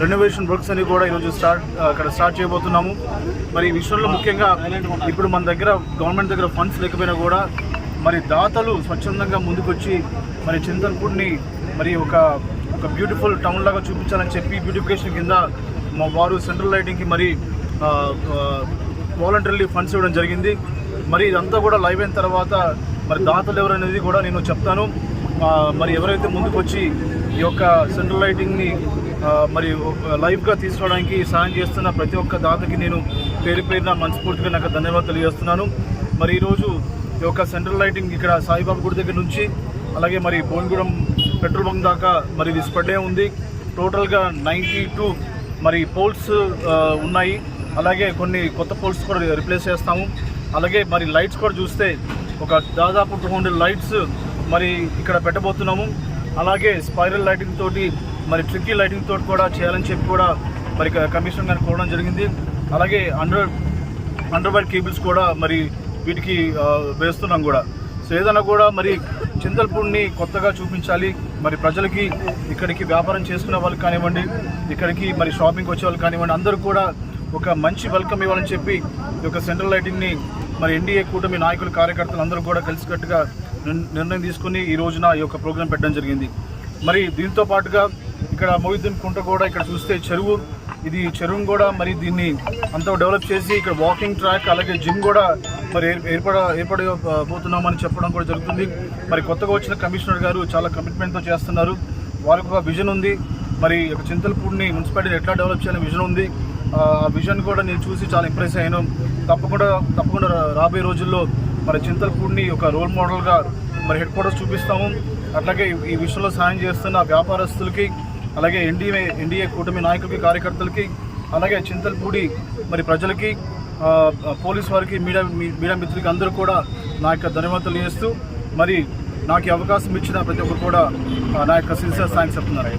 Renovation works అని కూడా ఈరోజు స్టార్ట్ అక్కడ స్టార్ట్ చేయబోతున్నాము. మరి ఈ విషయంలో ముఖ్యంగా ఇప్పుడు మన దగ్గర గవర్నమెంట్ దగ్గర ఫండ్స్ లేకపోయినా కూడా మరి దాతలు స్వచ్ఛందంగా ముందుకొచ్చి మరి చింతన్పూడిని మరి ఒక ఒక బ్యూటిఫుల్ టౌన్ లాగా చూపించాలని చెప్పి బ్యూటిఫికేషన్ కింద మా వారు సెంట్రల్ లైటింగ్కి మరి వాలంటరీ ఫండ్స్ ఇవ్వడం జరిగింది. మరి ఇదంతా కూడా లైవ్ అయిన తర్వాత మరి దాతలు ఎవరనేది కూడా నేను చెప్తాను. మరి ఎవరైతే ముందుకొచ్చి ఈ యొక్క సెంట్రల్ లైటింగ్ని మరి లైవ్గా తీసుకోవడానికి సాయం చేస్తున్న ప్రతి ఒక్క దాతకి నేను పేరు పేరున మనస్ఫూర్తిగా నాకు ధన్యవాదాలు తెలియజేస్తున్నాను. మరి ఈరోజు ఈ యొక్క సెంట్రల్ లైటింగ్ ఇక్కడ సాయిబాబా గుడి దగ్గర నుంచి అలాగే మరి భువనగూడెం పెట్రోల్ బంక్ దాకా మరి ఇది స్ప్రెడ్ ఉంది. టోటల్గా నైంటీ టూ మరి పోల్స్ ఉన్నాయి. అలాగే కొన్ని కొత్త పోల్స్ కూడా రిప్లేస్ చేస్తాము. అలాగే మరి లైట్స్ కూడా చూస్తే ఒక దాదాపు టూ హండ్రెడ్ లైట్స్ మరి ఇక్కడ పెట్టబోతున్నాము. అలాగే స్పైరల్ లైటింగ్ తోటి మరి ట్రిక్కీ లైటింగ్ తోటి కూడా చేయాలని చెప్పి కూడా మరి కమిషన్ గారిని కోవడం జరిగింది. అలాగే అండర్ అండర్ వైర్ కేబుల్స్ కూడా మరి వీటికి వేస్తున్నాం కూడా. సో ఏదైనా కూడా మరి చింతల్పూడిని కొత్తగా చూపించాలి. మరి ప్రజలకి ఇక్కడికి వ్యాపారం చేసుకునే వాళ్ళకి కానివ్వండి ఇక్కడికి మరి షాపింగ్కి వచ్చే వాళ్ళు కానివ్వండి అందరూ కూడా ఒక మంచి వెల్కమ్ ఇవ్వాలని చెప్పి ఈ యొక్క సెంట్రల్ లైటింగ్ని మరి ఎన్డీఏ కూటమి నాయకులు కార్యకర్తలు అందరూ కూడా కలిసికట్టుగా నిర్ణయం తీసుకుని ఈ రోజున ఈ యొక్క ప్రోగ్రాం పెట్టడం జరిగింది. మరి దీంతో పాటుగా ఇక్కడ మొహిద్దీన్ కుంట కూడా ఇక్కడ చూస్తే చెరువు. ఇది చెరువును కూడా మరి దీన్ని అంతా డెవలప్ చేసి ఇక్కడ వాకింగ్ ట్రాక్ అలాగే జిమ్ కూడా మరి ఏర్- ఏర్పడ ఏర్పడబోతున్నామని చెప్పడం కూడా జరుగుతుంది. మరి కొత్తగా వచ్చిన కమిషనర్ గారు చాలా కమిట్మెంట్తో చేస్తున్నారు. వాళ్ళకు ఒక విజన్ ఉంది. మరి ఒక చింతలపూడిని మున్సిపాలిటీని ఎట్లా డెవలప్ చేయాలని విజన్ ఉంది. ఆ విజన్ కూడా నేను చూసి చాలా ఇంప్రెస్ అయ్యాను. తప్పకుండా తప్పకుండా రాబోయే రోజుల్లో మరి చింతలపూడిని ఒక రోల్ మోడల్గా మరి హెడ్ క్వార్టర్స్ చూపిస్తాము. అట్లాగే ఈ- విషయంలో సాయం చేస్తున్న వ్యాపారస్తులకి అలాగే ఎన్డీఏ ఎన్డీఏ కూటమి నాయకులకి కార్యకర్తలకి అలాగే చింతలపూడి మరి ప్రజలకి పోలీస్ వారికి మీడియా మీడియా మిత్రులకి అందరూ కూడా నా యొక్క ధన్యవాదాలు చేస్తూ మరి నాకు అవకాశం ఇచ్చిన ప్రతి ఒక్కరు కూడా నా యొక్క సిన్సియర్ థ్యాంక్స్ చెప్తున్నారు